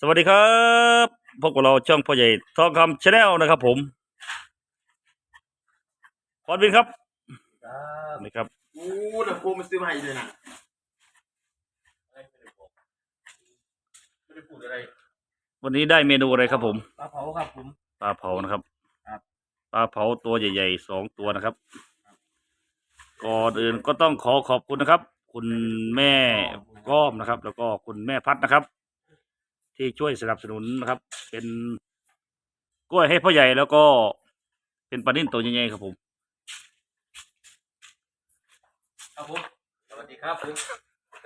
สวัสดีครับพวกบเราช่องพ่อใหญ่ทองคำชาแนลนะครับ ผมพอดวินครับครับนี่ครับโอ้เดี๋ยวโฟมมันซื้อมาให้เลยนะไม่ได้บอกไม่ได้พูดอะไรวันนี้ได้เมนูอะไรครับ ผมปลาเผาครับผมปลาเผานะครับครับปลาเผาตัวใหญ่ๆสองตัวนะครับ ก่อนอื่นก็ต้องขอขอบคุณนะครับ คุณแม่ก้อมนะครับ แล้วก็คุณแม่พัดนะครับ ที่ช่วยสนับสนุนนะครับ เป็นกล้วยให้พ่อใหญ่แล้วก็เป็นปลานิ่นตัวใหญ่ๆครับผม ครับผมสวัสดีครับผม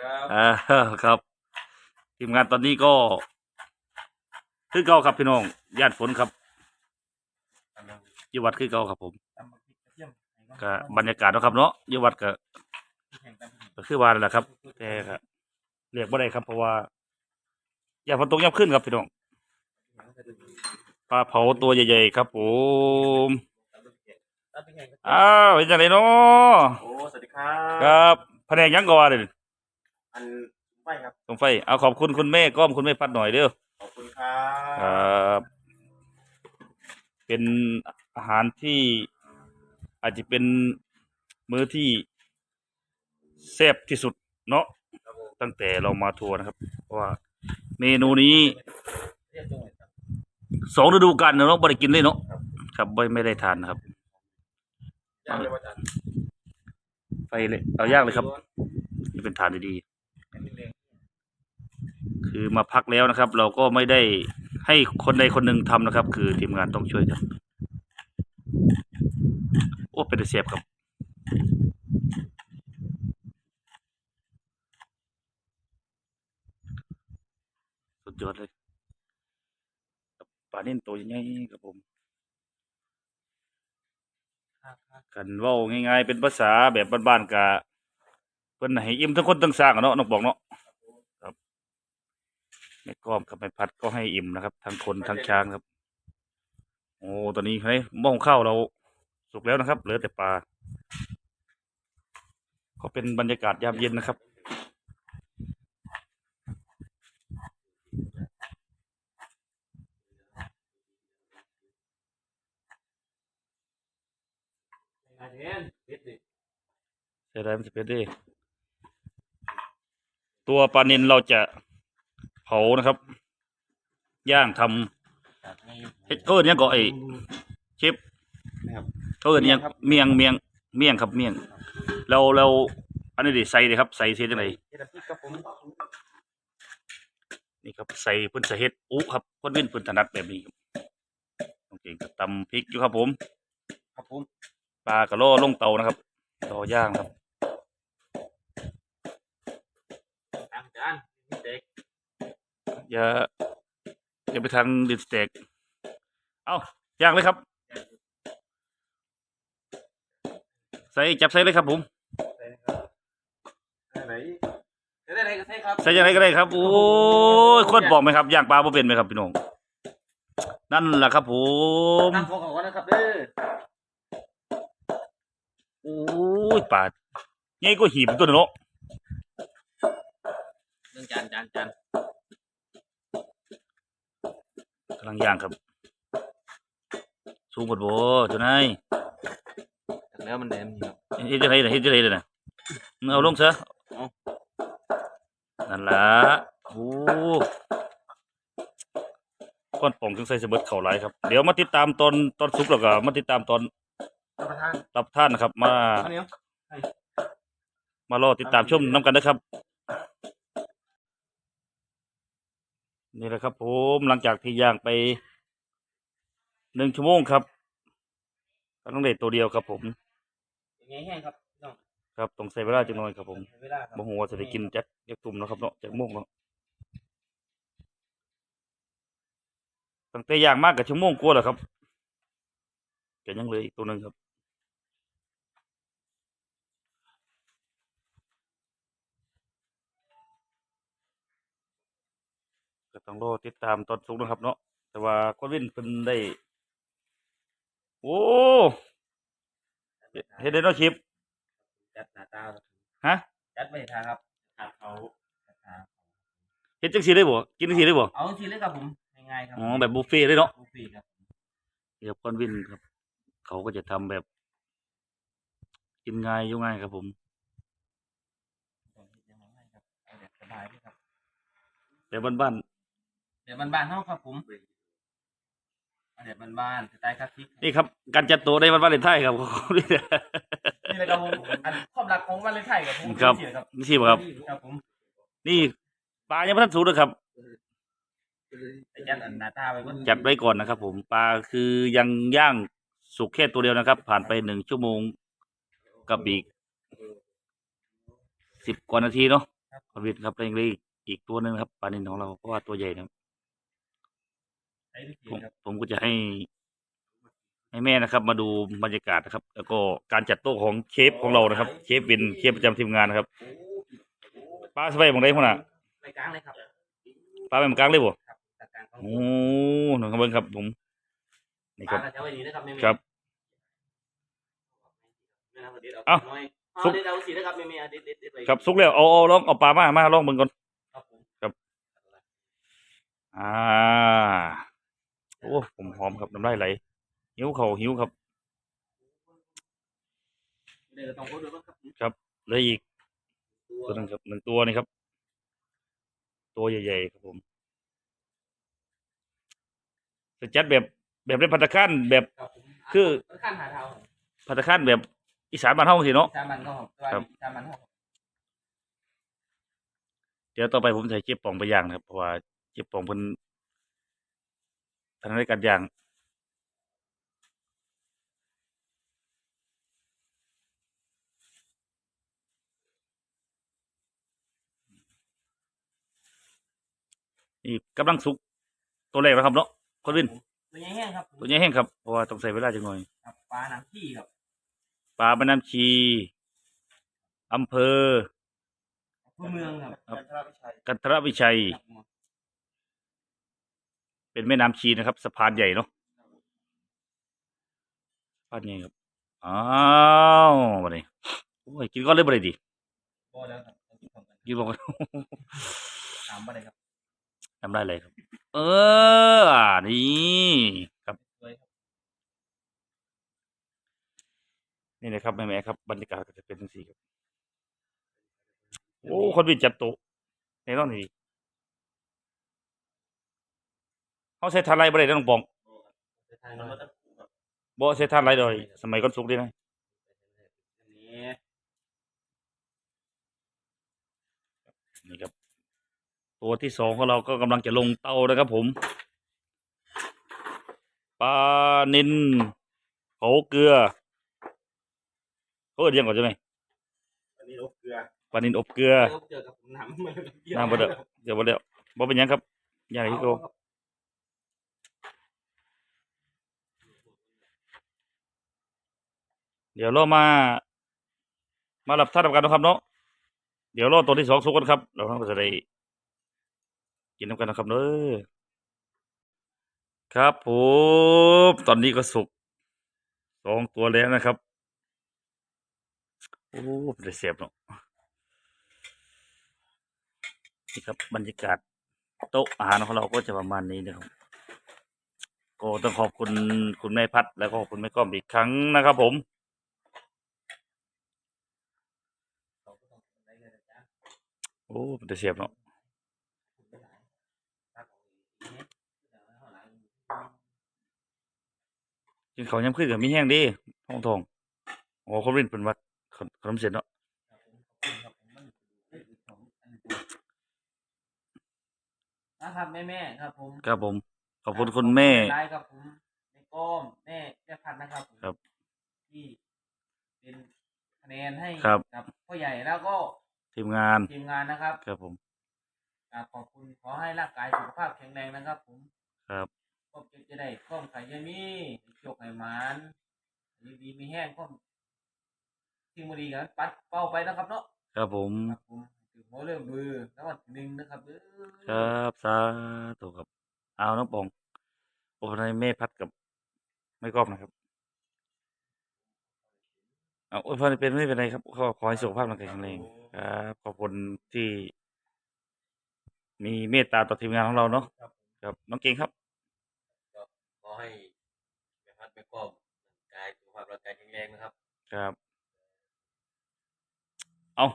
ครับอ่าครับ ทีมงานตอนนี้ก็คือเก่าครับพี่น้องญาติฝนครับอยี่วัดคือเก่าครับผมตำบักพริกกระเทียมก็บรรยากาศเนาะครับเนาะอยี่วัดก็ก็คือวานนแหละครับแต่ก็เรียกว่าได้ครับเพราะว่า อย่าฝนตกย่ำขึ้นครับพี่น้องปลาเผาตัวใหญ่ๆครับผมอ้าวเป็นจังไรเนาะโอ้สวัสดีครับครับแผนกหยังก่อนเลยอันไฟครับตรงไฟเอาขอบคุณคุณแม่ก้อมคุณแม่พัดหน่อยเด้อขอบคุณครัครับบเป็นอาหารที่อาจจะเป็นมื้อที่แซ่บที่สุดเนาะครับผมตั้งแต่เรามาทัวร์นะครับ เพราะว่า เมนูนี้สองฤดูกาลเนาะบ่ได้กินเลยเนาะครับไม่ไม่ได้ทานนะครับไปเลยเอายางเลยครับนี่เป็นทานดีๆคือมาพักแล้วนะครับ เราก็ไม่ได้ให้คนใดคนหนึ่งทำนะครับ คือทีมงานต้องช่วยกันโอ้เป็นเสียบครับ ยอดเลยกับปลาเน้นตัวใหญ่ๆครับผมครับครับกันเว้าง่ายๆเป็นภาษาแบบบ้านๆกะเพิ่นให้อิ่มทั้งคนทั้งสร้างอะเนาะน้องบอกเนาะครับแม่ก้อมกับแม่พัดก็ให้อิ่มนะครับ ทั้งคนทั้งช้างครับ โอ้ตอนนี้เฮ้ยหม้อหุงข้าวเราสุกแล้วนะครับ เหลือแต่ปลาก็เป็นบรรยากาศยามเย็นนะครับ งาน เห็นเด็ดดิใช่ได้มันจะเป็นได้ตัวปลานินเราจะเผานะครับ ย่างทำจัดให้เฮ็ดเขาเอิ้นหยังก็ไอ้เชฟนะครับเขาเอิ้นหยังเมี่ยงครับเมียงเมียงเมียงครับเมียง เราเราอันนี้ดิใส่เลยครับ ใส่เสียจังไดเฮ็ดน้ำพริกครับผม นี่ครับใส่เพิ่นใส่เฮ็ดอุครับคนเว้นเพิ่นถนัดแบบนี้ครับโอเคก็ตำพริกอยู่ครับผม ครับผมปลากระโล่ลงเตานะครับรอย่างครับตามจานนี่เด็กอย่าอย่าไปทางดินสเต็กเอาย่างเลยครับ ใส่จับใส่เลยครับผมใส่ครับใส่ไหน ใส่ได้ไหนก็ใส่ครับใส่ยังไงก็ได้ครับ โอ้ยโคตรบอกไหมครับย่างปลาบ่เป็นไหมครับพี่น้องนั่นแหละครับผมตั้งโฟกัสก่อนนะครับเด้อโอ้ยปลาใหญ่ก็หีบตัวเนาะเรื่องจานจานจานกำลังย่างครับสูงหมดบ่เจ้านายแล้วมันแหนมนี่ครับเฮ็ดจังไดน่ะเฮ็ดจังไดน่ะมึงเอาลงซะเอา นั่นล่ะโอ้ก้อนป่องจึงใส่สเบิดเข้าหลายครับ เดี๋ยวมาติดตามตอนตอนสุกแล้วก็มาติดตามตอนรับประทานรับท่านนะครับ มา ข้าวเหนียวมารอติดตามชมน้ำกันนะครับ นี่แหละครับ ผมหลังจากที่ย่างไปหนึ่งชั่วโมงครับก็ต้องเด็ดตัวเดียวครับผม อย่างเงี้ยแห้งครับ ครับต้องใส่เวลาจังหน่อยครับผมเวลาครับบ่ฮู้ว่าจะได้กินจักจักตุ่มเนาะครับเนาะจักโมงเนาะตั้งแต่ย่างมากกับชั่วโมงกว่าแล้วครับก็ยังเหลืออีกตัวหนึ่งครับ ก็ต้องรอติดตามตอนสุกนะครับเนาะแต่ว่าคนวินเพิ่นได้ โอ้เฮ็ดได้เนาะชิป จัดหน้าตาฮะจัดไม่ทางครับทางเขาเฮ็ดจังซี่ได้บ่กินจังซี่ได้บ่เอาทีเลยครับผมง่ายๆครับอ๋อแบบบุฟเฟ่ต์เลยเนาะบุฟเฟ่ต์ครับเดี๋ยวก้อนวินครับ เขาก็จะทำแบบ กินง่ายอยู่ง่ายครับผมต้องเฮ็ดยังไงครับเอาแบบสบายเลยครับแบบบ้านเดี๋ยวบ้านๆเฮาครับผมเอาแบบบ้านๆสไตล์คลาสสิกๆนี่ครับการจัดโต๊ะในวันวาเลนไทน์ครับ นี่แหละครับผมอันความรักของวันเลนไทน์ครับผมครับ นี่แหละครับนี่สิบ่ครับ ครับผมนี่ปลายังไม่ทันสุกเลยครับไปจัดอันหน้าตาไว้บนจัดไว้ก่อนนะครับ ผมปลาคือยังย่างสุกแค่ตัวเดียวนะครับ ผ่านไปหนึ่งชั่วโมงกับอีกสิบกว่านาทีเนาะครับวิทย์ครับแล้วยังเหลืออีกอีกตัวหนึ่งครับปลานินของเราเพราะว่าตัวใหญ่นะครับใช้วิธีผมครับ ผมก็จะให้ ให้แม่นะครับ มาดูบรรยากาศนะครับ แล้วก็การจัดโต๊ะของเชฟของเรานะครับ เชฟวินเชฟประจำทีมงานนะครับปลาสบายของได้พ่อน่ะไปกลางเลยครับปลาไปหมกลางเลยบ่ครับตัดกลางของโอ้หนึ่งครับเบิ้งครับผมนี่ปครัลาบก็จะไว้นี่นะครับแม่ๆครับแม่นะครับเด็ดเอ้าน้อยซุเอาปเด็ดเอาสีนะครับแม่ๆเด็ดเด็ดเด็ดไว้ครับสุกแล้วเอาเอาลองเอาปลามามาลองเบิ่งก่อน ครับผมอ่า โอ้ผมหอมครับน้ำลายไหล หิวเขาวหิวครับเดี๋ยวต้องพูดด้วยว่าครับเหลยอีกตัวตัวหนึงครับหนึ่งตัวนี่ครับ ตัวใหญ่ๆครับผมจะจัดแบบแบบในพัตตาคารแบบครับผมคือขั้นหาเท้าพัตตาคารแบบอีสานบ้านเฮาสิเนาะสามันก็หอมตัวครับสามันหอมเดี๋ยวต่อไปผมจะให้เจี๊ยบป่องไปย่างนะครับเพราะว่าเจี๊ยบป่องเพิ่นทางในการย่าง นี่กำลังสุกตัวแรกแล้วครับเนาะคนวินตัวใหญ่แห้งครับตัวใหญ่แห้งครับเพราะว่าต้องใส่เวลาจังหน่อยครับปลาน้ำขี้ครับปลาแม่น้ำชีอำเภอพื้นเมืองครับครับจันทรวิชัยกันทรวิชัยครับผมเป็นแม่น้ำชีนะครับ สะพานใหญ่เนาะสะพานใหญ่ครับอ้าวมาเลยโอ้ยกินก้อนเลยบ่ได้ดิบ่แล้วครับต้องกินพร้อมกันกินบอกตามบ่ได้ครับ ทำได้เลยครับ เอออ่านี่ครับสวยครับ นี่นะครับแม่ๆครับ บรรยากาศก็จะเป็นจังซี่ครับ โอ้ คนวินจัดโต๊ะในรอบนี้เขาใช้ทานไรบ่ได้เด้อน้องปองไปทางโน้นครับบ่ใช้ทานไรโดย สมัยก่อนสุกเด้นะอันนี้นี่ครับ ตัวที่สองของเราก็กำลังจะลงเตานะครับผมปลานินเผาเกลือเขาเอิ้นยังก่อนใช่ไหมอันนี้ลบเกลือปลานินอบเกลือเจอเจอกับผมน้ำมันน้ำบ่เด้อเดี๋ยวบ่แล้วบ่เป็นหยังครับอย่างที่โกเดี๋ยวเรามา มารับท่านกันนะครับเนาะเดี๋ยวรอตัวที่สองสุกกันครับเราก็จะได้ กินน้ำกันนะครับเด้อครับผมตอนนี้ก็สุกสองตัวแล้วนะครับ โอ้เป็นได้เสียบเนาะนี่ครับบรรยากาศโต๊ะอาหารของเราก็จะประมาณนี้นะครับ ก็ต้องขอบคุณคุณแม่พัด แล้วก็ขอบคุณแม่ก้อมอีกครั้งนะครับผมโอ้เป็นได้เสียบเนาะ กินเขาวย้ำขึ้นกับมีแห้งดีท้องทองโอ้เขาเล่นเป็นวัดขนขนมเสร็จเนาะนะครับแม่แม่ๆครับผมครับผม ขอบคุณคุณแม่ไลฟ์ครับผมแม่ก้มแม่แม่พัดนะครับผมครับที่เป็นคะแนนให้ครับกับพ่อใหญ่แล้วก็ทีมงานทีมงานนะครับ ครับผมอ่าขอบคุณขอให้ร่างกายสุขภาพแข็งแรงนะครับผมครับ ก็จะได้ข้อมไข่ยามีโชคไข่หมานดีดีมีแห้งข้อมทิ้งบุรีกันปัดเป้าไปนะครับเนาะครับผมครับผมถือหัวเรื่องมือแล้ววันที่หนึ่งนะครับเออครับสาธุครับเอาน้องปองโอ้ในแม่พัดกับไม่กอบนะครับเอาโอ้ยพอเป็นไม่เป็นไรครับขอขอให้สุขภาพร่างกายแข็งแรงครับขอบคุณที่ มีเมตตาต่อทีมงานของเราเนาะครับครับน้องเก่งครับข อให้แม่พัดแม่ก้อมกายสุขภาพร่างกายแข็งแรงนะครับ ครับ เอา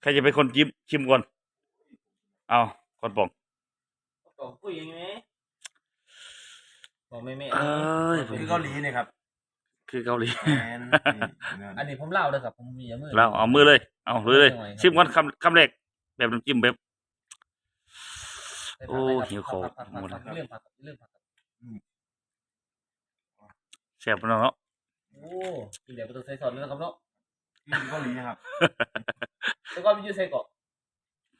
ใครจะเป็นคนชิมชิมก่อน เอาก่อนบอกบอกคุยยังไงบอกไม่ไม่เอ้ยคือเกาหลีเนี่ยครับ คือเกาหลีแมนอันนี้ผมเล่าเลยครับผมมีมือเราเอามือเลย เอามือเลยหน่อยครับชิมก่อนคำคำแรกแบบน้ำจิ้มแบบโอ้หิวข้าวผักหมดแล้วเรื่องผักเรื่องผัก แซ่บเนาะโอ้กินเดี๋ยวไปต้องใส่ซอสเลยนะครับเนาะคือเกาหลีครับแล้วก็ไปยืดใส่เกาะ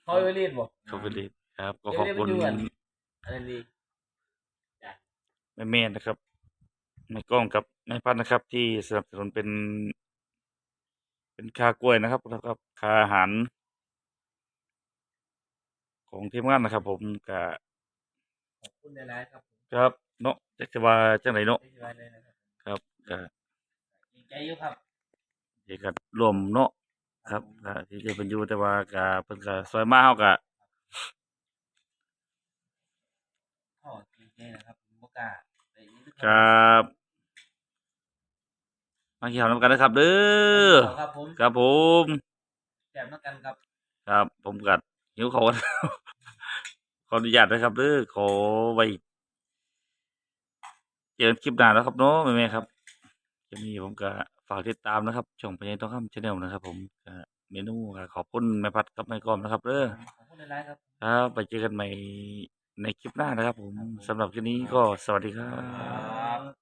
เขาไปเรียนบ่ขอบคุณดีครับก็ขอบคุณเดี๋ยวเดี๋ยวไปดูกันอันนั้นดีแม่แม่ๆนะครับแม่กล้องกับแม่พัดนะครับ ที่สนับสนุนเป็น เป็นค่ากล้วยนะครับแล้วก็ค่าอาหาร ของทีมงานนะครับ ผมก็ขอบคุณหลายๆครับผมครับเนาะจักจะว่าจังไหนเนาะ ก็ดีใจอยู่ครับเดี๋ยวก็รวมเนาะครับก็ที่จะเป็นอยู่แต่ว่าก็เพิ่นก็ซอยมาเฮาก็ขอดีใจนะครับผมบ่กล้าได้ยินครับมาเกี่ยวนำกันนะครับเด้อครับผมครับผมแซ่บเหมือนกันครับ ครับ ผมกัดหิวเขาวขออนุญาตนะครับเด้อขอไว้เจอกันคลิปหน้าแล้วครับเนาะแม่ๆครับ จะมีผมก็ฝากติดตามนะครับ ช่องพญายทองคำชาแนลนะครับ ผมก็เมนูก็ขอบคุณแม่พัดกับแม่ก้อมนะครับเด้อขอบคุณหลายๆครับ ครับไปเจอกันใหม่ในคลิปหน้านะครับ ผมสำหรับคลิปนี้ก็สวัสดีครับครับ